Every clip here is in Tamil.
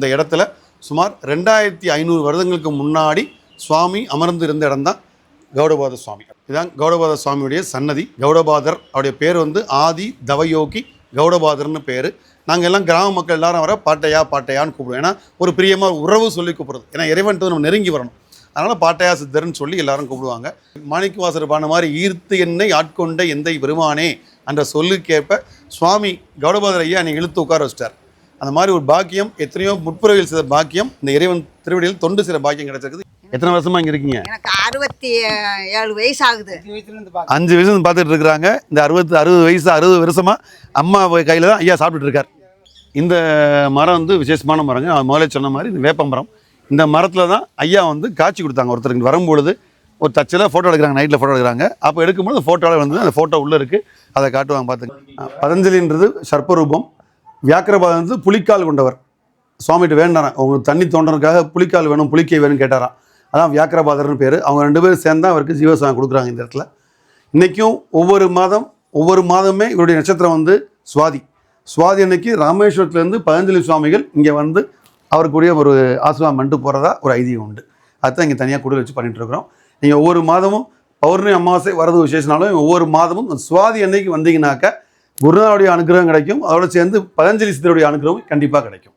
இந்த இடத்துல சுமார் ரெண்டாயிரத்தி ஐநூறு வருடங்களுக்கு முன்னாடி சுவாமி அமர்ந்து இருந்த இடம் தான் கௌடபாத சுவாமி. இதுதான் கௌடபாத சுவாமியுடைய சன்னதி. கௌடபாதர் அவருடைய பேர் வந்து ஆதி தவயோகி கௌடபாதர்னு பேர். நாங்கள் எல்லாம் கிராம மக்கள் எல்லாரும் வர பாட்டையா பாட்டையான்னு கூப்பிடுவோம். ஏன்னா ஒரு பிரியமாக உறவு சொல்லி கூப்பிடுறது. ஏன்னா இறைவன்ட்டு நம்ம நெருங்கி வரணும். அதனால் பாட்டையா சித்தர்னு சொல்லி எல்லாரும் கூப்பிடுவாங்க. மாணிக்கவாசர் பாடின மாதிரி ஈர்த்து என்னை ஆட்கொண்ட எந்தை பெருமானே என்ற சொல்லுக்கேற்ப சுவாமி கௌடபாதர் ஐயா என்னை இழுத்து உட்கார வச்சிட்டார். அந்த மாதிரி ஒரு பாக்கியம் எத்தனையோ முற்புறவில் செய்த பாக்கியம் இந்த இறைவன் திருவடியில் தொண்டு செய்கிற பாக்கியம் கிடைச்சிருக்குது. எத்தனை வருஷமா இங்கே இருக்கீங்க? எனக்கு அறுபத்தி ஏழு வயசு ஆகுது அஞ்சு வயசு பார்த்துட்டு இருக்கிறாங்க. இந்த அறுபத்து அறுபது வயசு அறுபது வருஷமா அம்மா கையில் தான் ஐயா சாப்பிட்டுட்டு இருக்கார். இந்த மரம் வந்து விசேஷமான மரங்க. நான் முதல்ல சொன்ன மாதிரி இது வேப்ப மரம். இந்த மரத்தில் தான் ஐயா வந்து காட்சி கொடுத்தாங்க. ஒருத்தருக்கு வரும்பொழுது ஒரு தச்சில் ஃபோட்டோ எடுக்கிறாங்க. நைட்டில் ஃபோட்டோ எடுக்கிறாங்க. அப்போ எடுக்கும்போது ஃபோட்டோவில் வந்து அந்த ஃபோட்டோ உள்ளே இருக்குது அதை காட்டுவாங்க பார்த்துங்க. பதஞ்சலின்றது சர்ப்பரூபம். வியாக்கிரபாதம் வந்து புலிக்கால் கொண்டவர். சுவாமிகிட்ட வேண்டாராம் அவங்க தண்ணி தோன்றதுக்காக புலிக்கால் வேணும் புலிக்கை வேணும்னு கேட்டாராம். அதான் வியாக்கிரபாதர்னு பேர். அவங்க ரெண்டு பேரும் சேர்ந்தா அவருக்கு ஜீவசாமி கொடுக்குறாங்க இந்த இடத்துல. இன்றைக்கும் ஒவ்வொரு மாதம் ஒவ்வொரு மாதமே இவருடைய நட்சத்திரம் வந்து சுவாதி. சுவாதி அன்னைக்கு ராமேஸ்வரத்துலேருந்து பதஞ்சலி சுவாமிகள் இங்கே வந்து அவருக்குரிய ஒரு ஆசிரமம் பண்ணிட்டு போகிறதா ஒரு ஐதீகம் உண்டு. அதுதான் இங்கே தனியாக கொடுக்க வச்சு பண்ணிகிட்ருக்குறோம் இருக்கிறோம். நீங்கள் ஒவ்வொரு மாதமும் பௌர்ணமி அமாவாசை வரது விசேஷனாலும் ஒவ்வொரு மாதமும் சுவாதி அன்னைக்கு வந்தீங்கன்னாக்க குருநாவுடைய அனுகிரகம் கிடைக்கும். அதோட சேர்ந்து பதஞ்சலி சித்தருடைய அனுகிரகம் கண்டிப்பாக கிடைக்கும்.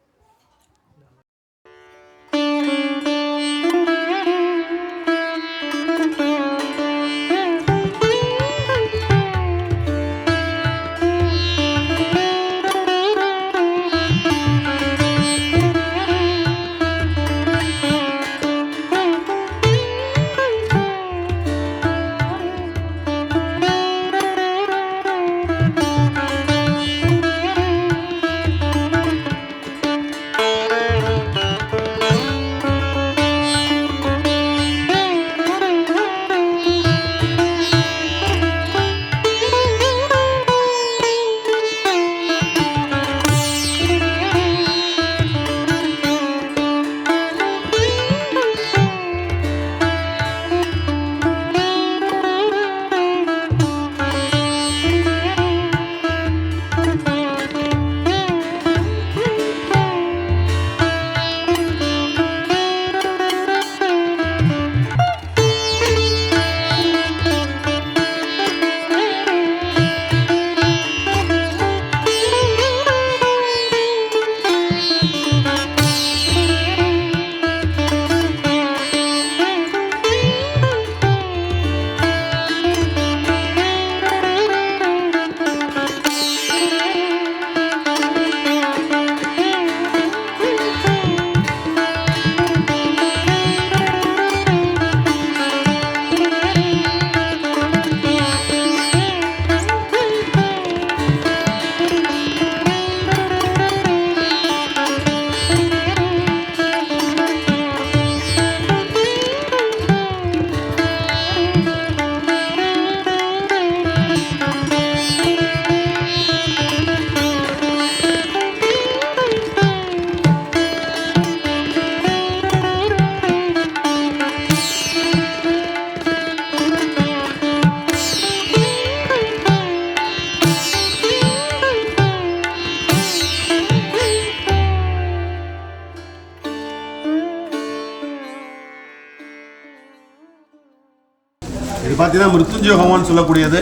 பார்த்தீங்கன்னா மிருத்துஞ்சய ஹோமம்னு சொல்லக்கூடியது.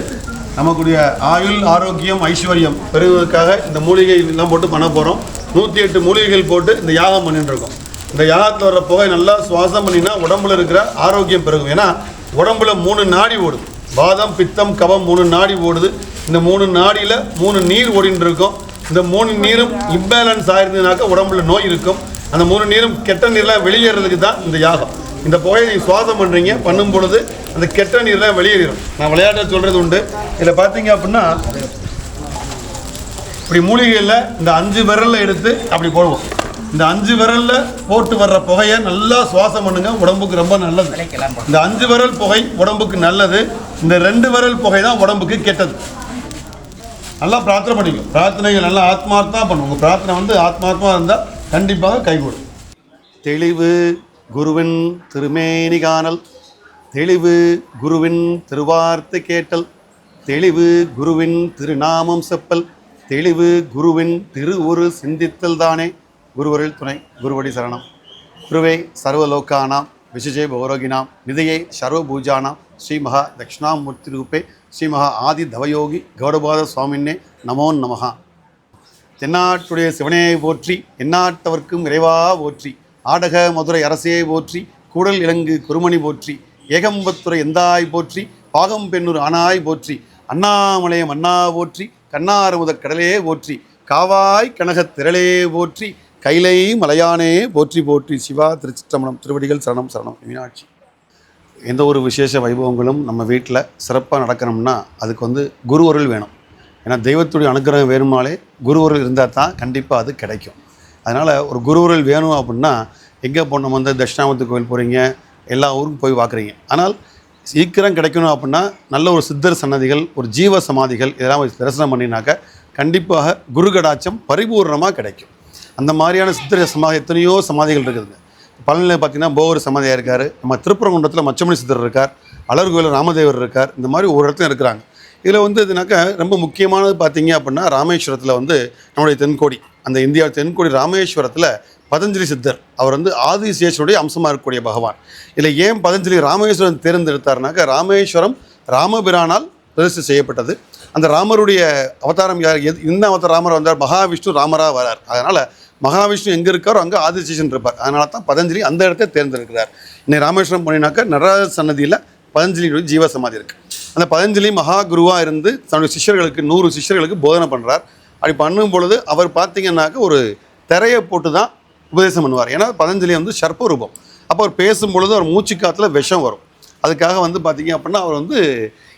நமக்குடைய ஆயுள் ஆரோக்கியம் ஐஸ்வர்யம் பெறுவதற்காக இந்த மூலிகை போட்டு பண்ண போகிறோம் நூற்றி எட்டு மூலிகைகள் போட்டு இந்த யாகம் பண்ணிட்டு இருக்கோம். இந்த யாகத்தில் வர புகை நல்லா சுவாசம் பண்ணினா உடம்புல இருக்கிற ஆரோக்கியம் பெருகும். ஏன்னா உடம்புல மூணு நாடி ஓடுது. வாதம் பித்தம் கபம் மூணு நாடி ஓடுது. இந்த மூணு நாடியில் மூணு நீர் ஓடின்னு இருக்கும். இந்த மூணு நீரும் இம்பேலன்ஸ் ஆயிருந்ததுனாக்கா உடம்புல நோய் இருக்கும். அந்த மூணு நீரும் கெட்ட நீர்லாம் வெளியேறதுக்கு தான் இந்த யாகம். இந்த புகையை நீங்கள் சுவாசம் பண்ணுறீங்க பண்ணும் பொழுது அந்த கெட்ட நீர்லாம் வெளியேறிடும் நான் விளையாட்ட சொல்கிறது உண்டு. இதில் பார்த்தீங்க அப்படின்னா இப்படி மூலிகையில் இந்த அஞ்சு விரலில் எடுத்து அப்படி போடுவோம். இந்த அஞ்சு விரல்ல போட்டு வர்ற புகையை நல்லா சுவாசம் பண்ணுங்க. உடம்புக்கு ரொம்ப நல்லது. இந்த அஞ்சு விரல் புகை உடம்புக்கு நல்லது. இந்த ரெண்டு விரல் புகை தான் உடம்புக்கு கெட்டது. நல்லா பிரார்த்தனை பண்ணிக்கும் பிரார்த்தனைகள் நல்லா ஆத்மார்த்தமாக பண்ணும். உங்கள் பிரார்த்தனை வந்து ஆத்மார்த்தமாக இருந்தால் கண்டிப்பாக கைகூடும். தெளிவு குருவின் திருமேனி காணல் தெளிவு குருவின் திருவார்த்தை கேட்டல் தெளிவு குருவின் திருநாமம் செப்பல் தெளிவு குருவின் திரு ஒரு சிந்தித்தல் தானே. குருவருள் துணை குருவடி சரணம். குருவே சர்வலோகானாம் விசிஜே பௌரோகினாம் நிதையே சர்வபூஜானாம் ஸ்ரீ மகா தட்சிணாமூர்த்தி ரூபே ஸ்ரீ மகா ஆதி தவயோகி கௌடபாத சுவாமின்னே நமோ நமகா தென்னாட்டுடைய சிவனையை போற்றி எந்நாட்டவர்க்கும் இறைவா போற்றி ஆடக மதுரை அரசையை போற்றி கூடல் இலங்கு குருமணி போற்றி ஏகம்பத்துறை எந்தாய் போற்றி பாகம் பெண்ணூர் ஆனாய் போற்றி அண்ணாமலையம் அண்ணா போற்றி கண்ணார் கண்ணாரமுத கடலே போற்றி காவாய் கனகத் திரளே போற்றி கைலை மலையானே போற்றி போற்றி சிவா திருச்சிற்றம்பலம் திருவடிகள் சரணம் சரணம். மீனாட்சி. எந்த ஒரு விசேஷ வைபவங்களும் நம்ம வீட்டில் சிறப்பாக நடக்கணும்னா அதுக்கு வந்து குருவருள் வேணும். ஏன்னா தெய்வத்துடைய அனுக்கிரகம் வேணுமாலே குருவருள் இருந்தால் தான் கண்டிப்பாக அது கிடைக்கும். அதனால் ஒரு குருவருள் வேணும் அப்படின்னா எங்கே போனோம் வந்து தட்சிணாமூர்த்தி கோயில் போகிறீங்க எல்லா ஊருக்கும் போய் பார்க்குறீங்க. ஆனால் சீக்கிரம் கிடைக்கணும் அப்படின்னா நல்ல ஒரு சித்தர் சன்னதிகள் ஒரு ஜீவ சமாதிகள் இதெல்லாம் தரிசனம் பண்ணினாக்க கண்டிப்பாக குருகடாச்சம் பரிபூர்ணமாக கிடைக்கும். அந்த மாதிரியான சித்தர் சமாதி எத்தனையோ சமாதிகள் இருக்குதுங்க. பழனியில் பார்த்தீங்கன்னா போவர் சமாதியாக இருக்கார் நம்ம திருப்பரங்குன்றத்தில் மச்சமணி சித்தர் இருக்கார் அலர்கோயில் ராமதேவர் இருக்கார் இந்த மாதிரி ஒரு இடத்துல இருக்கிறாங்க. இதில் வந்து இதுனாக்கா ரொம்ப முக்கியமானது பார்த்தீங்க அப்படின்னா ராமேஸ்வரத்தில் வந்து நம்முடைய தென்கோடி அந்த இந்தியா தென்கோடி ராமேஸ்வரத்தில் பதஞ்சலி சித்தர். அவர் வந்து ஆதிசேஷனுடைய அம்சமாக இருக்கக்கூடிய பகவான். இல்லை ஏன் பதஞ்சலி ராமேஸ்வரம் தேர்ந்தெடுத்தார்னாக்க ராமேஸ்வரம் ராமபிரானால் பிரதிஷ்டை செய்யப்பட்டது. அந்த ராமருடைய அவதாரம் யார் எது இந்த அவதார ராமர் வந்தார் மகாவிஷ்ணு ராமராக வரார். அதனால் மகாவிஷ்ணு எங்கே இருக்காரோ அங்கே ஆதிசேஷன் இருப்பார். அதனால தான் பதஞ்சலி அந்த இடத்தை தேர்ந்தெடுக்கிறார். இன்னைக்கு ராமேஸ்வரம் போனீங்கன்னாக்கா நடராஜ சன்னதியில் பதஞ்சலியுடைய ஜீவ சமாதி இருக்குது அந்த பதஞ்சலி மகா குருவாக இருந்து தன்னுடைய சிஷ்யர்களுக்கு நூறு சிஷ்யர்களுக்கு போதனை பண்ணுறார் அப்படி பண்ணும் பொழுது அவர் பார்த்தீங்கன்னாக்க ஒரு திரையை போட்டு தான் உபதேசம் பண்ணுவார். ஏன்னா பதஞ்சலி வந்து சர்ப்ப ரூபம். அப்போ அவர் பேசும் பொழுது அவர் மூச்சு காற்றுல விஷம் வரும். அதுக்காக வந்து பார்த்தீங்க அப்படின்னா அவர் வந்து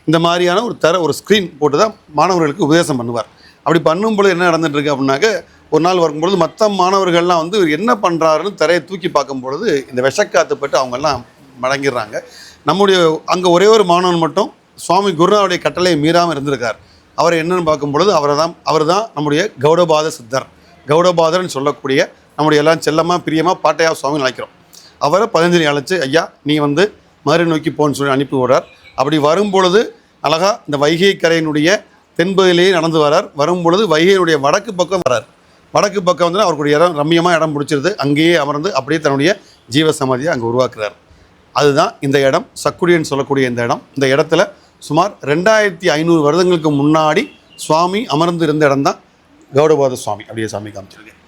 இந்த மாதிரியான ஒரு தர ஒரு ஸ்க்ரீன் போட்டு தான் மாணவர்களுக்கு உபதேசம் பண்ணுவார். அப்படி பண்ணும்பொழுது என்ன நடந்துட்டு இருக்கு அப்படின்னாக்க ஒரு நாள் வரும்பொழுது மற்ற மாணவர்கள்லாம் வந்து என்ன பண்ணுறாருன்னு திரையை தூக்கி பார்க்கும் பொழுது இந்த விஷக்காத்து பட்டு அவங்கெல்லாம் மடங்கிடுறாங்க. நம்முடைய அங்கே ஒரே ஒரு மாணவன் மட்டும் சுவாமி குருநாவுடைய கட்டளையை மீறாமல் இருந்திருக்கார். அவர் என்னன்னு பார்க்கும் பொழுது அவரை தான் அவர் தான் நம்முடைய கௌடபாத சித்தர். கௌடபாதர்னு சொல்லக்கூடிய நம்முடைய எல்லாம் செல்லமாக பிரியமாக பாட்டையா சுவாமி அழைக்கிறோம் அவரை பதஞ்சலி அழைச்சி ஐயா நீ வந்து மதுரை நோக்கி போன்னு சொல்லி அனுப்பி விடுறார். அப்படி வரும் பொழுது இந்த வைகை கரையினுடைய தென்பகுதியிலேயே நடந்து வரார். வரும்பொழுது வைகையினுடைய வடக்கு பக்கம் வரார். வடக்கு பக்கம் வந்து அவருடைய இடம் ரம்மியமாக இடம் பிடிச்சிருது. அங்கேயே அமர்ந்து அப்படியே தன்னுடைய ஜீவ சமாதியை அங்கே உருவாக்குறார். அதுதான் இந்த இடம். சக்குடின்னு சொல்லக்கூடிய இந்த இடம். இந்த இடத்துல சுமார் ரெண்டாயிரத்தி ஐநூறு வருடங்களுக்கு முன்னாடி சுவாமி அமர்ந்து இருந்த இடம் தான் கௌடபாத சுவாமி. அப்படியே சாமி காமிச்சிருக்கேன்.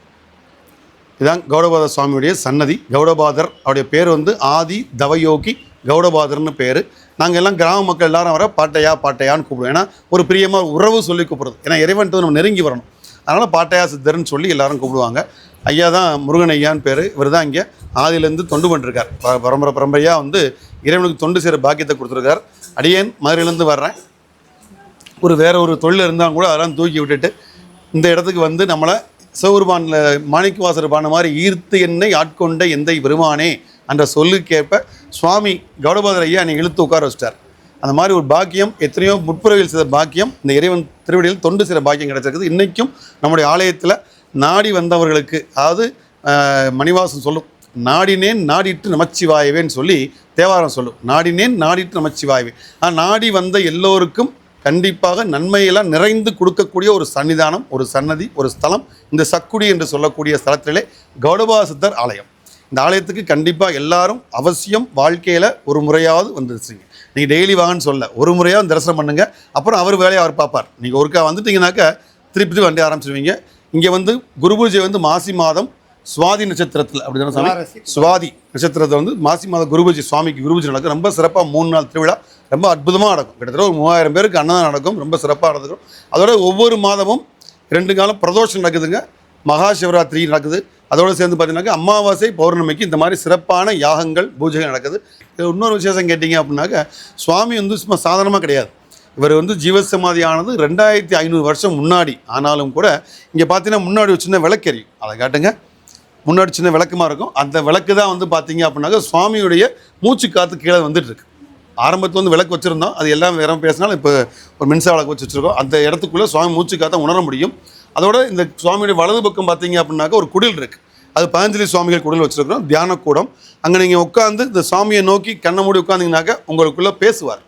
இதான் கௌடபாதர் சுவாமியுடைய சன்னதி. கௌடபாதர் அவருடைய பேர் வந்து ஆதி தவயோகி கௌடபாதர்னு பேர். நாங்கள் எல்லாம் கிராம மக்கள் எல்லாரும் வர பாட்டையா பாட்டையான்னு கூப்பிடுவோம். ஏன்னா ஒரு பிரியமாக உறவு சொல்லி கூப்பிடுறது. ஏன்னா இறைவன்ட்டு நம்ம நெருங்கி வரணும். அதனால் பாட்டையா சித்தர்னு சொல்லி எல்லாரும் கூப்பிடுவாங்க. ஐயா தான் முருகன் ஐயான்னு பேர். இவர் தான் இங்கே ஆதியிலேருந்து தொண்டு பண்ணிருக்கார் ப- பரம்பரை பரம்பரையாக வந்து இறைவனுக்கு தொண்டு செய்கிற பாக்கியத்தை கொடுத்துருக்கார். அடியேன் மதுரையிலேருந்து வர்றேன். ஒரு வேற ஒரு தொழில் இருந்தால் கூட அதெல்லாம் தூக்கி விட்டுட்டு இந்த இடத்துக்கு வந்து நம்மளை சிவபெருமானில் மாணிக்கவாசர் பாடின மாதிரி ஈர்த்து என்னை ஆட்கொண்ட எந்தை பெருமானே என்ற சொல்லுக்கேற்ப சுவாமி கௌடபாதர் ஐயா என்னை இழுத்து உட்கார வச்சிட்டார். அந்த மாதிரி ஒரு பாக்கியம் எத்தனையோ முற்புறவில் செய்த பாக்கியம் இந்த இறைவன் திருவடியில் தொண்டு செய்கிற பாக்கியம் கிடைச்சிருக்குது. இன்றைக்கும் நம்முடைய ஆலயத்தில் நாடி வந்தவர்களுக்கு அதாவது மணிவாசன் சொல்லும் நாடினேன் நாடிட்டு நமச்சிவாயவேன்னு சொல்லி தேவாரம் சொல்லும் நாடினேன் நாடிட்டு நமச்சிவாயவே ஆனால் நாடி வந்த எல்லோருக்கும் கண்டிப்பாக நன்மையெல்லாம் நிறைந்து கொடுக்கக்கூடிய ஒரு சன்னிதானம் ஒரு சன்னதி ஒரு ஸ்தலம் இந்த சக்குடி என்று சொல்லக்கூடிய ஸ்தலத்திலே கௌடபா சித்தர் ஆலயம். இந்த ஆலயத்துக்கு கண்டிப்பாக எல்லாரும் அவசியம் வாழ்க்கையில் ஒரு முறையாவது வந்துருச்சுங்க நீங்கள் டெய்லி வாங்கன்னு சொல்ல ஒரு முறையாவது தரிசனம் பண்ணுங்க. அப்புறம் அவர் வேலையை அவர் பார்ப்பார். நீங்கள் ஒருக்கா வந்துட்டீங்கன்னாக்கா திருப்பி திருப்பி வண்டி ஆரம்பிச்சிருவீங்க. இங்கே வந்து குரு பூஜை வந்து மாசி மாதம் சுவாதி நட்சத்திரத்தில் அப்படி தானே சுவாதி நட்சத்திரத்தில் வந்து மாசி மாத குருபூஜை சுவாமிக்கு குருபூஜை நடக்கும். ரொம்ப சிறப்பாக மூணு நாள் திருவிழா. ரொம்ப அற்புதமாக நடக்கும். கிட்டத்தட்ட ஒரு மூவாயிரம் பேருக்கு அன்னதானம் நடக்கும். ரொம்ப சிறப்பாக நடந்துக்கும் அதோட ஒவ்வொரு மாதமும் ரெண்டு காலம் பிரதோஷம் நடக்குதுங்க. மகா சிவராத்திரி நடக்குது. அதோடு சேர்ந்து பார்த்தீங்கன்னாக்கா அமாவாசை பௌர்ணமிக்கு இந்த மாதிரி சிறப்பான யாகங்கள் பூஜைகள் நடக்குது. இது இன்னொரு விசேஷம் கேட்டிங்க அப்படின்னாக்கா சுவாமி வந்து சும்மா சாதாரணமாக கிடையாது. இவர் வந்து ஜீவசமாதி ஆனது ரெண்டாயிரத்தி ஐநூறு வருஷம் முன்னாடி ஆனாலும் கூட இங்கே பார்த்தீங்கன்னா முன்னாடி ஒரு சின்ன விளக்கெரியும் அதை காட்டுங்க. முன்னாடி சின்ன விளக்குமா இருக்கும். அந்த விளக்கு தான் வந்து பார்த்தீங்க அப்படின்னாக்கா சுவாமியுடைய மூச்சு காற்று கீழே வந்துட்டு இருக்கு. ஆரம்பத்தில் வந்து விளக்கு வச்சுருந்தோம். அது எல்லாம் வேற பேசினாலும் இப்போ ஒரு மின்சார விளக்கு வச்சு வச்சுருக்கோம். அந்த இடத்துக்குள்ளே சுவாமி மூச்சு காற்றை உணர முடியும். அதோட இந்த சுவாமியுடைய வலது பக்கம் பார்த்தீங்க அப்படின்னாக்க ஒரு குடில் இருக்குது அது பதஞ்சலி சுவாமிகள் குடில் வச்சுருக்கிறோம். தியான கூடம். அங்கே நீங்கள் உட்காந்து இந்த சுவாமியை நோக்கி கண்ணை மூடி உட்காந்திங்கனாக்க உங்களுக்குள்ளே பேசுவார்.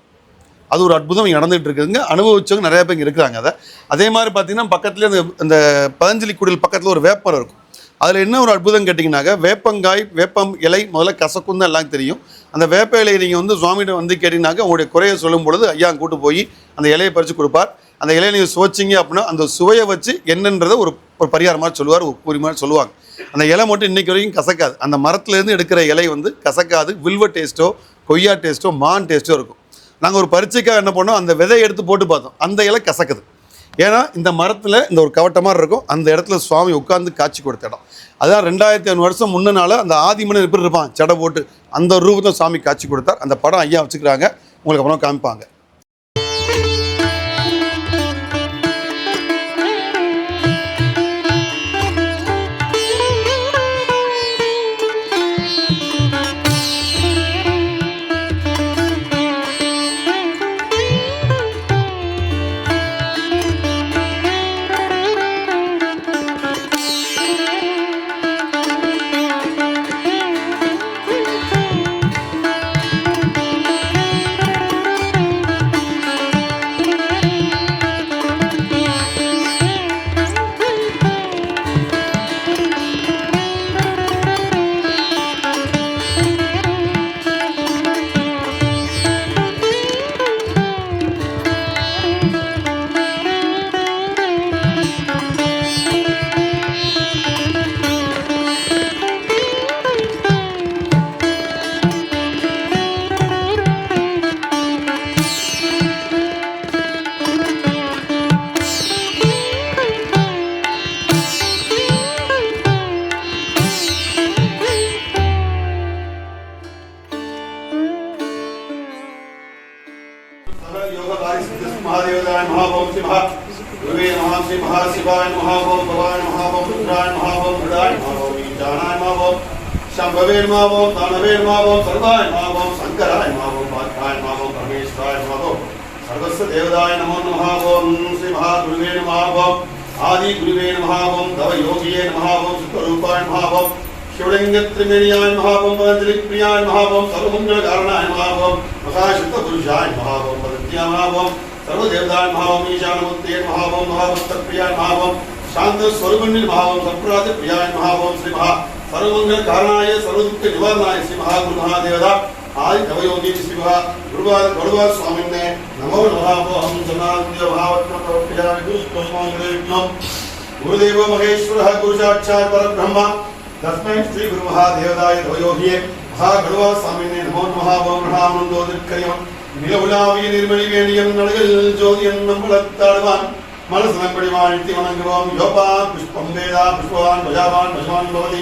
அது ஒரு அற்புதம் இங்கே நடந்துகிட்டு இருக்குதுங்க. அனுபவிச்சவங்க நிறைய பேர் இருக்கிறாங்க அதை. அதே மாதிரி பார்த்தீங்கன்னா பக்கத்துலேயே அந்த அந்த பதஞ்சலி குடில் பக்கத்தில் ஒரு வேப்பர் இருக்கும். அதில் என்ன ஒரு அற்புதம் கேட்டிங்கனாக்கா வேப்பங்காய் வேப்பம் இலை முதல்ல கசக்கும் தான் எல்லாம் தெரியும். அந்த வேப்ப இலையை நீங்கள் வந்து சுவாமிகிட்ட வந்து கேட்டிங்கனாக்கா உங்களுடைய குறையை சொல்லும் பொழுது ஐயா கூட்டு போய் அந்த இலையை பறித்து கொடுப்பார். அந்த இலையை நீங்கள் சுவைச்சிங்க அப்படின்னா அந்த சுவையை வச்சு என்னன்றதை ஒரு ஒரு பரிகாரம் மாதிரி சொல்லுவார் ஒரு கூறி மாதிரி சொல்லுவாங்க. அந்த இலை மட்டும் இன்றைக்கி வரைக்கும் கசக்காது. அந்த மரத்துலேருந்து எடுக்கிற இலை வந்து கசக்காது. வில்வ டேஸ்ட்டோ கொய்யா டேஸ்ட்டோ மான் டேஸ்ட்டோ இருக்கும். நாங்கள் ஒரு பரீட்சைக்காக என்ன பண்ணோம் அந்த விதையை எடுத்து போட்டு பார்த்தோம். அந்த இலை கசக்குது. ஏன்னா இந்த மரத்தில் இந்த ஒரு கவட்ட மாதிரி இருக்கும். அந்த இடத்துல சுவாமி உட்காந்து காட்சி கொடுத்த இடம். அதான் ரெண்டாயிரத்தி ஐநூறு வருஷம் முன்னனால அந்த ஆதிமனிதன் எப்படி இருப்பான்? ஜடை போட்டு அந்த ரூபத்தில் சாமி காட்சி கொடுத்தார். அந்த படம் ஐயா வச்சுக்கிறாங்க. உங்களுக்கு அப்புறம் காமிப்பாங்க. மாவோம் தானவே மாவோம் சர்வாய் மாவோம் சங்கராய் மாவோம் பார்த்தாய் மாவோம் பரமேஸ்வராய் மாவோம் சர்வஸ்வ தேவதாய நமோ நமாவோம் ஸ்ரீ மகாகுருவே நமாவோம் ஆதி குருவே நமாவோம் தவ யோகியே நமாவோம் சுத்தரூபாய் நமாவோம் शिवलिंग त्रिमेणियाय महाभम पदंजलिक प्रियाय महाभम सर्वमंगल कारणाय महाभम प्रकाशित पुरुषाय महाभम पदंत्या महाभम सर्वदेवताय महाभम ईशानमूर्ते महाभम महाभक्त प्रियाय महाभम शांत स्वरूप महाभम संप्रात प्रियाय महाभम श्री महा சர்வங்க காரணாய சர்வதுக்க நிவாரணாய ஸ்ரீ மகாகுரு மகாதேவதா. ஆதி நவயோகி சிவா குருபாத குருபாத சுவாமின்னே. நமோ நமாபோஹம் ஜனாந்திய மகாவத்ம பிரவர்த்தியாமி குருமங்களே விக்னம் குருதேவ மகேஸ்வரः குருசாட்சாத் பரபிரம்ம. தஸ்மை ஸ்ரீ குரு மகாதேவதாய நவயோகியே மகாகடுவா சுவாமின்னே நமோ நமாபோம் ராமந்தோதிர்க்கயம் நிலவுலாவிய நிர்மணி வேணியம் நடுகள் ஜோதியன் நம்பளத்தாடுவான் மனசனப்படி வாழ்த்தி வணங்குவோம். யோபா புஷ்பம் வேதா புஷ்பவான் பஜாவான் பசுவான் பவதி.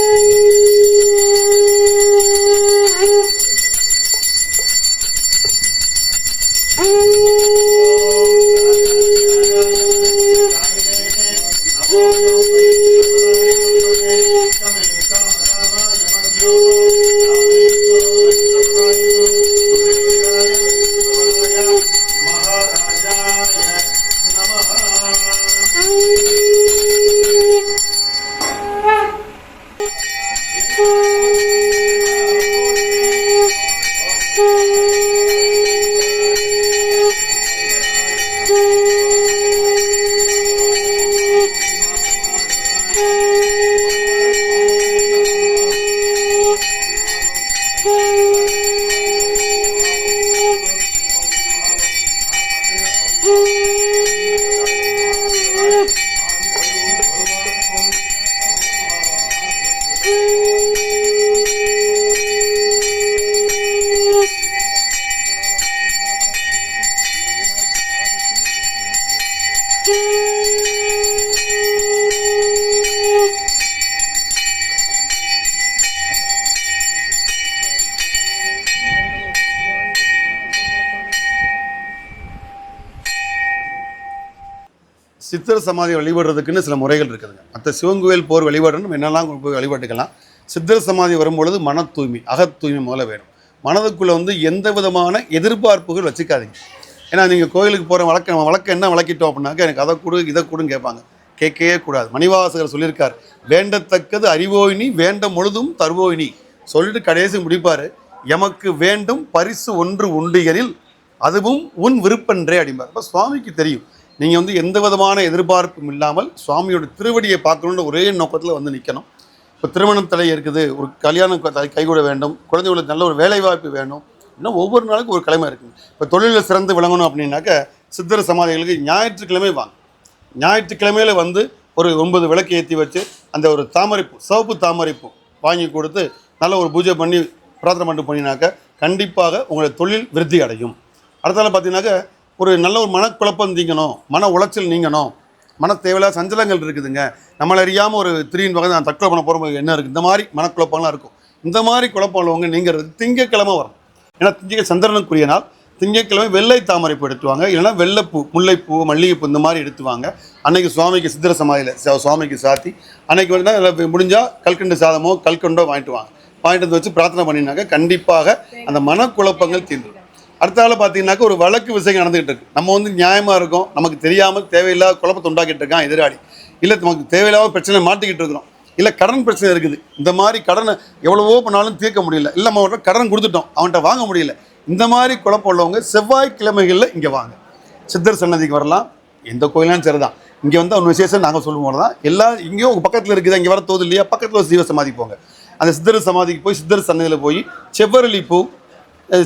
சித்தர் சமாதி வழிபடுறதுக்குன்னு சில முறைகள் இருக்குதுங்க. மற்ற சிவன் கோயில் போர் வழிபாடுன்னு நம்ம என்னெல்லாம் போய் வழிபாட்டுக்கலாம். சித்தர் சமாதி வரும்பொழுது மன தூய்மை அகத் தூய்மை முதல்ல வேணும். மனதுக்குள்ளே வந்து எந்த விதமான எதிர்பார்ப்புகள் வச்சுக்காதீங்க. ஏன்னா நீங்கள் கோயிலுக்கு போகிற வழக்கம் வழக்கம் என்ன வழக்கிட்டோம் அப்படின்னாக்க எனக்கு அதை கொடு இதை கொடுன்னு கேட்பாங்க. கேட்கவே கூடாது. மணிவாசகர் சொல்லியிருக்கார் வேண்டத்தக்கது அறிவோயினி வேண்ட முழுதும் தருவோயினி. சொல்லிட்டு கடைசி முடிப்பார் எமக்கு வேண்டும் பரிசு ஒன்று உண்டுகளில் அதுவும் உன் விருப்பன்றே அப்படிம்பார். அப்போ சுவாமிக்கு தெரியும். நீங்கள் வந்து எந்த விதமான எதிர்பார்ப்பும் இல்லாமல் சுவாமியோட திருவடியை பார்க்கணுன்ற ஒரே நோக்கத்தில் வந்து நிற்கணும் இப்போ திருமணம் தடை இருக்குது ஒரு கல்யாணம் க- கைகூட வேண்டும் குழந்தைகளுக்கு நல்ல ஒரு வேலைவாய்ப்பு வேணும். இன்னும் ஒவ்வொரு நாளுக்கும் ஒரு கிழமை இருக்குது. இப்போ தொழிலில் சிறந்து விளங்கணும் அப்படின்னாக்க சித்தர் சமாதிகளுக்கு ஞாயிற்றுக்கிழமை வாங்க. ஞாயிற்றுக்கிழமையில வந்து ஒரு ஒன்பது விளக்கு ஏற்றி வச்சு அந்த ஒரு தாமரைப்பூ சிவப்பு தாமரைப்பூ வாங்கி கொடுத்து நல்ல ஒரு பூஜை பண்ணி பிரார்த்தனை பண்ணி பண்ணினாக்க கண்டிப்பாக உங்களுடைய தொழில் விருத்தி அடையும். அடுத்தால பார்த்தீங்கன்னாக்க ஒரு நல்ல ஒரு மனக்குழப்பம் நீங்கணும் மன உளைச்சல் நீங்கணும் மன தேவையில்லாத சஞ்சலங்கள் இருக்குதுங்க. நம்மளை அறியாமல் ஒரு திடீர்னு வகை நான் தற்கொலை பண்ண போகிறோம் என்ன இருக்குது இந்த மாதிரி மனக்குழப்பம்லாம் இருக்கும். இந்த மாதிரி குழப்பம் உள்ளவங்க நீங்கிறது திங்கக்கிழமை வரும் ஏன்னா திங்க சந்திரனுக்குரிய நாள் திங்கட்கிழமை வெள்ளை தாமரைப்பூ எடுத்துவாங்க. இல்லைன்னா வெள்ளைப்பூ முல்லைப்பூ மல்லிகைப்பூ இந்த மாதிரி எடுத்துவாங்க. அன்னைக்கு சுவாமிக்கு சித்திர சமாதியில் ச- சுவாமிக்கு சாத்தி அன்னைக்கு வந்து முடிஞ்சால் கல்கண்டு சாதமோ கல்கண்டோ வாங்கிட்டு வாங்க. வாங்கிட்டு வந்து வச்சு பிரார்த்தனை பண்ணினாங்க. கண்டிப்பாக அந்த மனக்குழப்பங்கள் தீர்ந்துடும். அடுத்த ஆள் பார்த்தீங்கன்னாக்க ஒரு வழக்கு விஷயம் நடந்துகிட்டு இருக்கு. நம்ம வந்து நியாயமாக இருக்கோம். நமக்கு தெரியாமல் தேவையில்லாத குழப்பத்தை உண்டாக்கிட்டு இருக்கான் எதிராளி. இல்லை நமக்கு தேவையில்லாத பிரச்சனை மாட்டிக்கிட்டு இருக்கிறோம். இல்லை கடன் பிரச்சனை இருக்குது. இந்த மாதிரி கடனை எவ்வளவோ பண்ணாலும் தீர்க்க முடியல. இல்லை நம்ம கடன் கொடுத்துட்டோம். அவன்கிட்ட வாங்க முடியல. இந்த மாதிரி குழப்பம் உள்ளவங்க செவ்வாய்க்கிழமைகளில் இங்கே வாங்க. சித்தர் சன்னதிக்கு வரலாம். எந்த கோயிலும் சரிதான். இங்கே வந்து அவன் விசேஷம் நாங்கள் சொல்லுவோம் தான் எல்லா இங்கேயும் உங்கள் பக்கத்தில் இருக்குது? இங்கே வர தோது இல்லையா? பக்கத்தில் ஒரு சீவ சமாதி போங்க. அந்த சித்தர் சமாதிக்கு போய் சித்தர் சன்னதியில் போய் செவ்வரளி பூ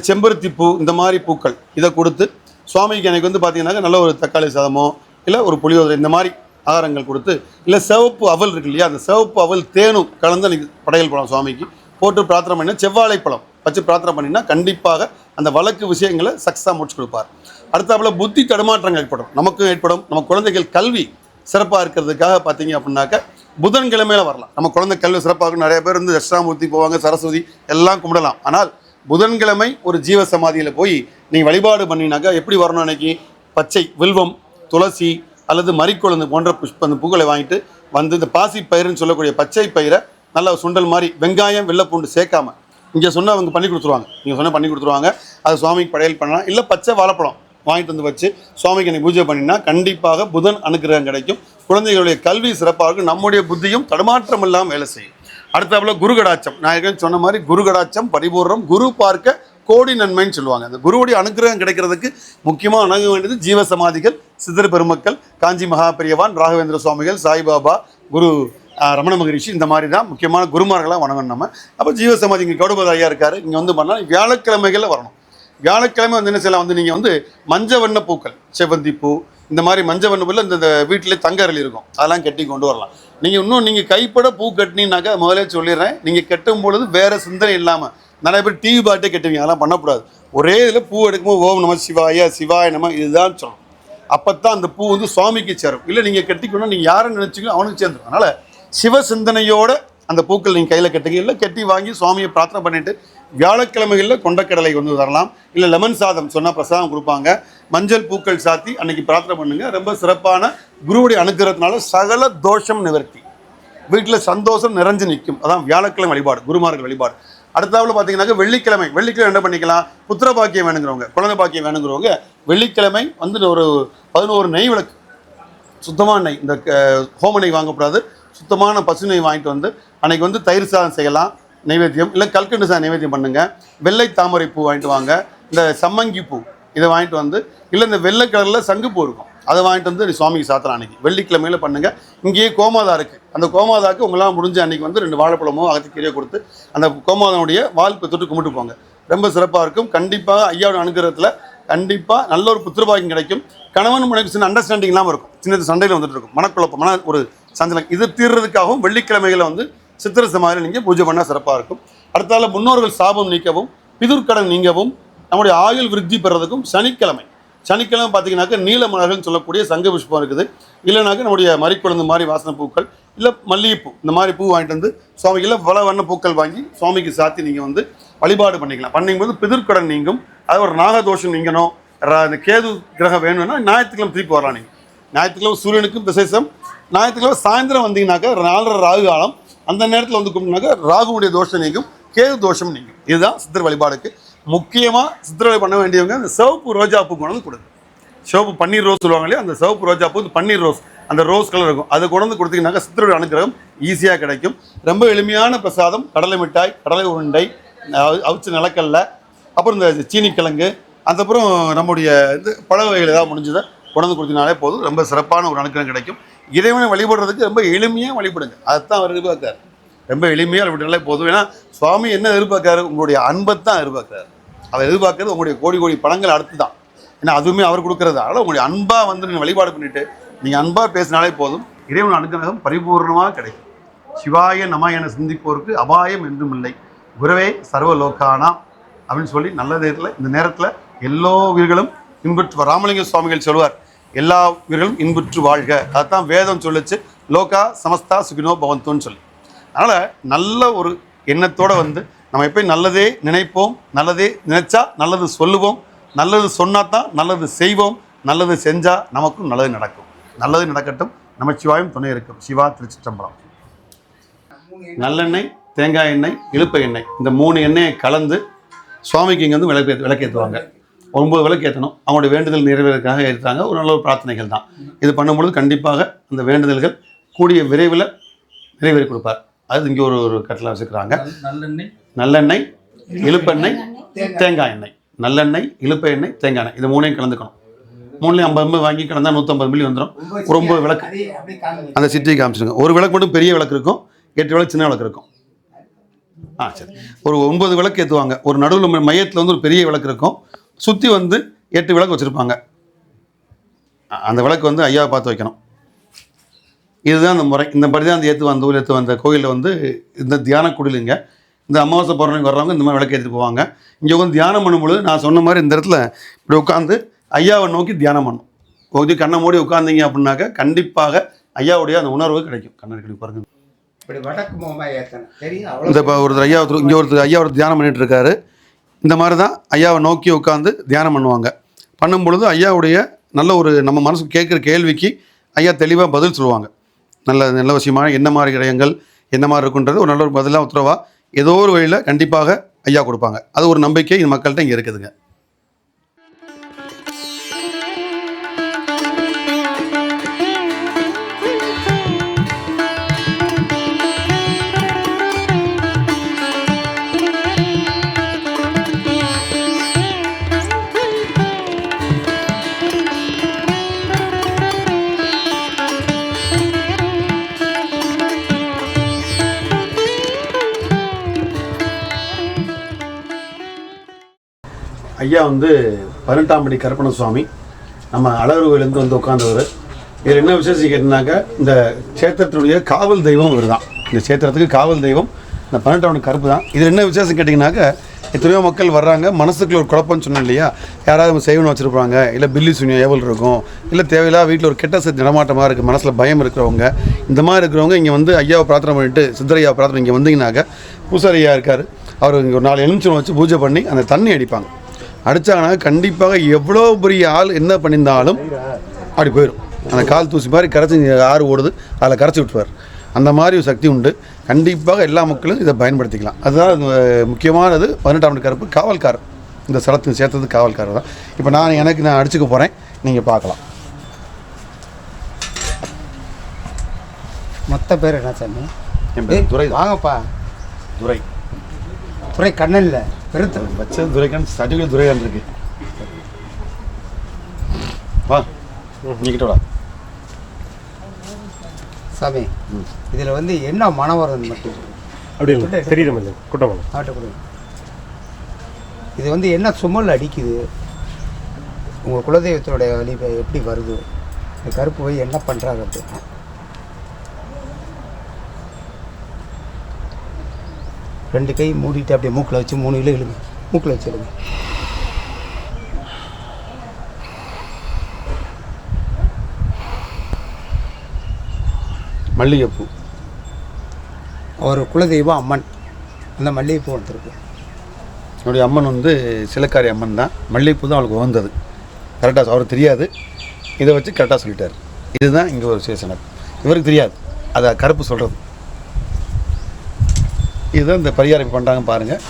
செம்பருத்தி பூ இந்த மாதிரி பூக்கள் இதை கொடுத்து சுவாமிக்கு எனக்கு வந்து பார்த்தீங்கன்னாக்க நல்ல ஒரு தக்காளி சாதமோ இல்லை ஒரு புளியோதரை இந்த மாதிரி ஆகாரங்கள் கொடுத்து இல்லை சிவப்பு அவல் இருக்கு இல்லையா அந்த சிவப்பு அவல் தேனும் கலந்து அன்றைக்கி படையல் பழம் சுவாமிக்கு. போட்டு பிரார்த்தனை பண்ணினா செவ்வாழை பழம். வச்சு பிரார்த்தனை பண்ணினா கண்டிப்பாக அந்த வழக்கு விஷயங்களை சக்ஸஸாக முடிச்சு கொடுப்பார். அடுத்தாப்புல புத்தி தடுமாற்றங்கள் ஏற்படும். நமக்கும் ஏற்படும். நம்ம குழந்தைகள் கல்வி சிறப்பாக இருக்கிறதுக்காக பார்த்தீங்க அப்படின்னாக்க புதன்கிழமையில வரலாம். நம்ம குழந்தை கல்வி சிறப்பாக இருக்கும். நிறைய பேர் வந்து தட்சிணாமூர்த்தி போவாங்க சரஸ்வதி எல்லாம் கும்பிடலாம். ஆனால் புதன்கிழமை ஒரு ஜீவ சமாதியில் போய் நீங்கள் வழிபாடு பண்ணினாக்கா எப்படி வரணும் அன்னைக்கு? பச்சை வில்வம் துளசி அல்லது மறிக்குழந்து போன்ற புஷ்ப அந்த பூக்களை வாங்கிட்டு வந்து இந்த பாசி பயிர்னு சொல்லக்கூடிய பச்சை பயிரை நல்ல சுண்டல் மாதிரி வெங்காயம் வெள்ளைப்பூண்டு சேர்க்காம. இங்கே சொன்னால் அவங்க பண்ணி கொடுத்துருவாங்க. நீங்கள் சொன்னால் பண்ணி கொடுத்துருவாங்க. அது சுவாமிக்கு படையல் பண்ணலாம். இல்லை பச்சை வாழைப்பழம் வாங்கிட்டு வந்து வச்சு சுவாமிக்கு எனக்கு பூஜை பண்ணினா கண்டிப்பாக புதன் அனுகிரகம் கிடைக்கும். குழந்தைகளுடைய கல்வி சிறப்பாக இருக்கும். நம்முடைய புத்தியும் தடுமாற்றம் இல்லாமல் வேலை செய்யும். அடுத்தாப்புல குருகடாச்சம் நாயகன் நான் ஏற்கனவே சொன்ன மாதிரி குருகடாச்சம் பரிபூர்ணம் குரு பார்க்க கோடி நன்மைன்னு சொல்லுவாங்க. அந்த குருவுடைய அனுகிரகம் கிடைக்கிறதுக்கு முக்கியமாக அணுக வேண்டியது ஜீவ சமாதிகள் பெருமக்கள் காஞ்சி மகா பெரியவான் ராகவேந்திர சுவாமிகள் சாய்பாபா குரு ரமண மகரிஷி இந்த மாதிரி தான் முக்கியமான குருமார்களாக வணங்கணும் நம்ம. அப்போ ஜீவ சமாதி இங்கே கௌடபதி ஐயா இருக்கார். இங்கே வந்து பண்ணால் வியாழக்கிழமைகளில் வரணும். வியாழக்கிழமை வந்து என்ன செய்யலாம்? வந்து நீங்கள் வந்து மஞ்ச வண்ண பூக்கள் செவ்வந்தி பூ இந்த மாதிரி மஞ்ச வண்ண பூவில் இந்த இந்த வீட்டிலே தங்க அரளி இருக்கும். அதெல்லாம் கட்டி கொண்டு வரலாம். நீங்கள் இன்னும் நீங்கள் கைப்பட பூ கட்டினீங்கனாக்கா முதலே சொல்லிடுறேன். நீங்கள் கட்டும் பொழுது வேறு சிந்தனை இல்லாமல் நிறைய பேர் டிவி பாட்டே கட்டுவீங்க அதெல்லாம் பண்ணக்கூடாது. ஒரே இதில் பூ எடுக்கும்போது ஓம் நம்ம சிவாய சிவாய நம்ம இதுதான் சொல்லணும் அப்போ தான் அந்த பூ வந்து சுவாமிக்கு சேரும். இல்லை நீங்கள் கட்டிக்கணும் நீங்கள் யாரை நினச்சிக்கணும் அவனுக்கு சேர்ந்துடும் அதனால் சிவ சிந்தனையோடு அந்த பூக்கள் நீங்கள் கையில் கட்டுங்க. இல்லை கட்டி வாங்கி சுவாமியை பிரார்த்தனை பண்ணிவிட்டு வியாழக்கிழமைகளில் கொண்டக்கடலை கொண்டு வரலாம். இல்லை லெமன் சாதம் சொன்னால் பிரசாதம் கொடுப்பாங்க. மஞ்சள் பூக்கள் சாத்தி அன்னைக்கு பிரார்த்தனை பண்ணுங்க. ரொம்ப சிறப்பான குருவுடைய அனுகிரகத்தினால சகல தோஷம் நிவர்த்தி. வீட்டில் சந்தோஷம் நிறைஞ்சு நிற்கும். அதான் வியாழக்கிழமை வழிபாடு குருமார்கள் வழிபாடு. அடுத்தாவில் பார்த்தீங்கன்னாக்க வெள்ளிக்கிழமை. வெள்ளிக்கிழமை என்ன பண்ணிக்கலாம்? புத்திர பாக்கியம் வேணுங்கிறவங்க குழந்தை பாக்கியம் வேணுங்கிறவங்க வெள்ளிக்கிழமை வந்து ஒரு பதினோரு நெய் விளக்கு. சுத்தமான நெய். இந்த க- ஹோம நெய் வாங்கக்கூடாது. சுத்தமான பசு நெய் வாங்கிட்டு வந்து அன்னைக்கு வந்து தயிர் சாதம் செய்யலாம் நைவேத்தியம். இல்லை கல்கண்டு சாதம் நைவேத்தியம் பண்ணுங்கள் வெள்ளை தாமரை பூ வாங்கிட்டு வாங்க. இந்த சம்மங்கி பூ. இதை வாங்கிட்டு வந்து இல்லை இந்த வெள்ளை கலரில் சங்குப்பூ இருக்கும். அதை வாங்கிட்டு வந்து சுவாமிக்கு சாத்திரம் அன்னைக்கு. வெள்ளிக்கிழமையில பண்ணுங்க. இங்கேயே கோமாதா இருக்கு. அந்த கோமாதாக்கு உங்களால் முடிஞ்ச அன்னைக்கு வந்து ரெண்டு வாழைப்பழமோ அகத்துக்கீரையோ கொடுத்து அந்த கோமாதனுடைய வாழ்ப்பு தொட்டு கும்பிட்டு போங்க. ரொம்ப சிறப்பாக இருக்கும். கண்டிப்பாக ஐயாவோட அனுகிரகத்தில் கண்டிப்பாக நல்ல ஒரு புத்திரபாகியம் கிடைக்கும். கணவன் மனைவி சின்ன அண்டர்ஸ்டாண்டிங் இல்லாமல் இருக்கும். சின்ன சண்டையில் வந்துட்டு இருக்கும். மனக்குழப்பம் மன ஒரு சஞ்சலம் இது தீர்றதுக்காகவும் வெள்ளிக்கிழமைகளை வந்து சித்திர சமாதியில் நீங்கள் பூஜை பண்ணால் சிறப்பாக இருக்கும். அடுத்தால முன்னோர்கள் சாபம் நீக்கவும் பிதுர்க்கடன் நீங்கவும் நம்முடைய ஆயுள் விருத்தி பெறதுக்கும் சனிக்கிழமை. சனிக்கிழமை பார்த்தீங்கன்னாக்க நீல மலர்கள்னு சொல்லக்கூடிய சங்க புஷ்பம் இருக்குது. இல்லைனாக்க நம்முடைய மறிக்குழந்து மாதிரி வாசனை பூக்கள் இல்லை மல்லிகைப்பூ இந்த மாதிரி பூ வாங்கிட்டு வந்து சுவாமிகளில் பல வண்ண பூக்கள் வாங்கி சுவாமிக்கு சாத்தி நீங்கள் வந்து வழிபாடு பண்ணிக்கலாம். பண்ணும்போது பிதிர்கடன் நீங்கும் அது ஒரு நாகதோஷம் நீங்கணும். இந்த கேது கிரகம் வேணும்னா ஞாயிற்றுக்கிழமை திருப்பி வரலாம் நீங்கள் ஞாயிற்றுக்கிழமை சூரியனுக்கும் விசேஷம். ஞாயிற்றுக்கிழமை சாயந்தரம் வந்தீங்கன்னாக்கா நாலரை ராகு காலம். அந்த நேரத்தில் வந்து கும்பிட்டுனாக்கா ராகுவுடைய தோஷம் நீங்கும் கேது தோஷம் நீங்கும். இதுதான் சித்தர் வழிபாடுக்கு முக்கியமாக சித்திரவதை பண்ண வேண்டியவங்க அந்த சிவப்பு ரோஜா பூ கொண்டு வந்து கொடுங்க சிவப்பு பன்னீர் ரோஸ் சொல்லுவாங்க இல்லையா? அந்த சிவப்பு ரோஜா பூ பன்னீர் ரோஸ். அந்த ரோஸ் கலர் இருக்கும். அதை கொண்டு வந்து கொடுத்தீங்கன்னாக்கா சித்திரவதை அனுகிரகம் ஈஸியாக கிடைக்கும். ரொம்ப எளிமையான பிரசாதம். கடலை மிட்டாய் கடலை உருண்டை அவிச்ச நிலக்கல்ல அப்புறம் இந்த சீனிக்கிழங்கு அதுக்கப்புறம் நம்முடைய இது பழ வகைகள் ஏதாவது முடிஞ்சதை கொண்டு வந்து கொடுத்தீங்கனாலே போதும். ரொம்ப சிறப்பான ஒரு அனுக்கிரகம் கிடைக்கும். இறைவனை வழிபடுறதுக்கு ரொம்ப எளிமையாக வழிபடுங்க. அதுதான் அவர் எதிர்பார்க்காரு ரொம்ப எளிமையாக வழிபட்டாலே போதும். ஏன்னா சுவாமி என்ன எதிர்பார்க்காரு உங்களுடைய அன்பை தான் எதிர்பார்க்காரு அதை எதிர்பார்க்கறது உங்களுடைய கோடி கோடி பணங்கள் அடுத்து தான் ஏன்னா அதுவுமே அவர் கொடுக்கறது. அதனால் உங்களுடைய அன்பாக வந்து நீங்கள் வழிபாடு பண்ணிவிட்டு நீங்கள் அன்பாக பேசினாலே போதும் இறைவன் அனுகிரகம் பரிபூர்ணமாக கிடைக்கும். சிவாய நம என சிந்திப்போருக்கு அபாயம் என்றும் இல்லை. குருவே சர்வ அப்படின்னு சொல்லி நல்ல நேரத்தில் இந்த நேரத்தில் எல்லோ உயிர்களும் இன்புற்று ராமலிங்க சுவாமிகள் சொல்வார் எல்லா உயிர்களும் இன்புற்று வாழ்க. அதுதான் வேதம் சொல்லிச்சு லோகா சமஸ்தா சுகினோ பவந்தோன்னு சொல்லி. அதனால் நல்ல ஒரு எண்ணத்தோடு வந்து நம்ம எப்பயும் நல்லதே நினைப்போம் நல்லதே நினைச்சா நல்லது சொல்லுவோம் நல்லது சொன்னா தான் நல்லது செய்வோம் நல்லது செஞ்சால் நமக்கும் நல்லது நடக்கும். நல்லது நடக்கட்டும். நமச்சிவாயும் துணை இருக்கும். சிவா திருச்சிற்றம்பலம். நல்லெண்ணெய் தேங்காய் எண்ணெய் இழுப்ப எண்ணெய். இந்த மூணு எண்ணெயை கலந்து சுவாமிக்கு இங்கே வந்து விளக்கு விளக்கேற்றுவாங்க ஒன்பது விளக்கு ஏற்றணும் அவங்களுடைய வேண்டுதல் நிறைவேறதுக்காக ஏற்றுறாங்க ஒரு நல்ல ஒரு பிரார்த்தனைகள் தான். இது பண்ணும்பொழுது கண்டிப்பாக அந்த வேண்டுதல்கள் கூடிய விரைவில் நிறைவேறி கொடுப்பார். அது இங்கே ஒரு ஒரு கட்டில் வச்சுக்கிறாங்க. நல்லெண்ணெய் நல்லெண்ணெய் இழுப்பெண்ணெய் தேங்காய். எண்ணெய். நல்லெண்ணெய் இழுப்ப எண்ணெய் தேங்காய் எண்ணெய். இது மூணையும் கலந்துக்கணும். மூணுலேயும் ஐம்பது மில்லி வாங்கி கலந்தா நூற்றம்பது மில்லி வந்துடும் ஒன்பது விளக்கு. அந்த சிட்டியை காமிச்சிருங்க. ஒரு விளக்கு மட்டும் பெரிய விளக்கு இருக்கும். எட்டு விளக்கு சின்ன விளக்கு இருக்கும். ஆ சரி. ஒரு ஒன்பது விளக்கு ஏற்றுவாங்க ஒரு நடுவில் மையத்தில் வந்து ஒரு பெரிய விளக்கு இருக்கும். சுற்றி வந்து எட்டு விளக்கு வச்சுருப்பாங்க. அந்த விளக்கு வந்து ஐயாவை பார்த்து வைக்கணும். இதுதான் அந்த முறை. இந்த மாதிரி தான் அந்த ஏற்று வந்த ஊர் ஏற்று வந்த கோயிலில் வந்து இந்த தியான குடிலுங்க. இந்த அமாவாசை பௌர்ணமி வர்றவங்க இந்த மாதிரி விளக்கு ஏற்றிட்டு போவாங்க. இங்கே வந்து தியானம் பண்ணும்பொழுது நான் சொன்ன மாதிரி இந்த இடத்துல இப்படி உட்காந்து ஐயாவை நோக்கி தியானம் பண்ணும். கொஞ்சம் கண்ணை மூடி உட்காந்தீங்க அப்படின்னாக்க கண்டிப்பாக ஐயாவுடைய அந்த உணர்வு கிடைக்கும். கண்ணை கிடைக்கும் பாருங்க. இப்படி வடக்கு முகமா ஏத்தணும். தெரியும் இந்த இப்போ ஒருத்தர் ஐயா ஒருத்தர் இங்கே ஒருத்தர் ஐயா ஒருத்தர் தியானம் பண்ணிட்டு இருக்காரு. இந்த மாதிரி தான் ஐயாவை நோக்கி உட்காந்து தியானம் பண்ணுவாங்க. பண்ணும் பொழுது ஐயாவுடைய நல்ல ஒரு நம்ம மனசு கேட்குற கேள்விக்கு ஐயா தெளிவாக பதில் சொல்லுவாங்க. நல்ல நல்ல விஷயமான என்ன மாதிரி கிரகங்கள் என்ன மாதிரி இருக்குன்றது ஒரு நல்ல ஒரு பதிலாக உத்தரவா ஏதோ ஒரு வழியில் கண்டிப்பாக ஐயா கொடுப்பாங்க. அது ஒரு நம்பிக்கை இந்த மக்கள்கிட்ட இங்கே இருக்குதுங்க. ஐயா வந்து பதினெட்டாம் படி கருப்பண சுவாமி நம்ம அழகர்கோயிலேருந்து வந்து உட்காந்தவர் இதில் என்ன விசேஷம் கேட்டினாக்க இந்த சேத்திரத்தினுடைய காவல் தெய்வம் இவர் தான். இந்த சேத்திரத்துக்கு காவல் தெய்வம். இந்த பன்னெண்டாம் கருப்பு தான். இதில் என்ன விசேஷம் கேட்டிங்கனாக்க எத்தனையோ மக்கள் வர்றாங்க. மனசுக்குள்ள ஒரு குழப்பம்னு சொன்னோம் இல்லையா? யாராவது செய்வன் வச்சுருப்பாங்க. இல்லை பில்லி சுனியம் ஏவல் இருக்கும். இல்லை தேவையில்லாத வீட்டில் ஒரு கெட்ட சத்து நடமாட்டமாக இருக்குது. மனசில் பயம் இருக்கிறவங்க. இந்த மாதிரி இருக்கிறவங்க இங்கே வந்து ஐயாவை பிரார்த்தனை பண்ணிட்டு சித்தரையாவை பிரார்த்தனை இங்கே வந்தீங்கன்னாக்கா பூசாரி ஐயா இருக்கார். அவர் இங்கே ஒரு நாலு எலுமிச்சம் வச்சு பூஜை பண்ணி அந்த தண்ணி அடிப்பாங்க. அடித்தாங்கன்னா கண்டிப்பாக எவ்வளோ பெரிய ஆள் என்ன பண்ணியிருந்தாலும் அப்படி போயிடும். அந்த கால் தூசி மாதிரி கரைச்சி ஆறு ஓடுது அதில் கரைச்சி விட்டுருவார். அந்த மாதிரி ஒரு சக்தி உண்டு. கண்டிப்பாக எல்லா மக்களும் இதை பயன்படுத்திக்கலாம். அதுதான் முக்கியமானது. பதினெட்டாம் கருப்பு காவல்காரர். இந்த ஸ்தலத்துக்கு சேர்த்தது காவல்காரர் தான். இப்போ நான் எனக்கு நான் அடிச்சுக்க போகிறேன் நீங்கள் பார்க்கலாம். மொத்த பேர் என்ன சாமி? என் பேர் துரை. வாங்கப்பா. துரை. துறை கண்ணன் இல்லை பெருத்து வச்சது துரைக்கான சர்டிஃபிகேட் துரையான் இருக்கு. வா நீ கிட்ட வா. சாமி இதில் வந்து என்ன மனம் வருதுன்னு மட்டும் அப்படி தெரியுது மஞ்சள். குட்டமலை ஆட்ட கொடுங்க. இது வந்து என்ன சுமல் அடிக்குது? உங்கள் குலதெய்வத்தோடைய வழி எப்படி வருது? இந்த கருப்பு போய் என்ன பண்ணுறாங்க அப்படின்னு ரெண்டு கை மூடிட்டு அப்படியே மூக்கில் வச்சு மூணு கிலோ இழுங்க. மூக்கில் வச்சு இழுங்க. மல்லிகைப்பூ. அவர் குலதெய்வம் அம்மன். அந்த மல்லிகைப்பூ ஒருத்தருக்கு என்னுடைய அம்மன் வந்து சிலக்காரி அம்மன் தான். மல்லிகைப்பூ தான் அவளுக்கு உகந்தது. கரெக்டாக அவருக்கு தெரியாது. இதை வச்சு கரெக்டாக சொல்லிட்டார். இதுதான் இங்கே ஒரு விசேஷம் இவருக்கு தெரியாது. அதை கருப்பு சொல்கிறது இதுதான் இந்த பரிகாரம் பண்ணுறாங்க பாருங்கள்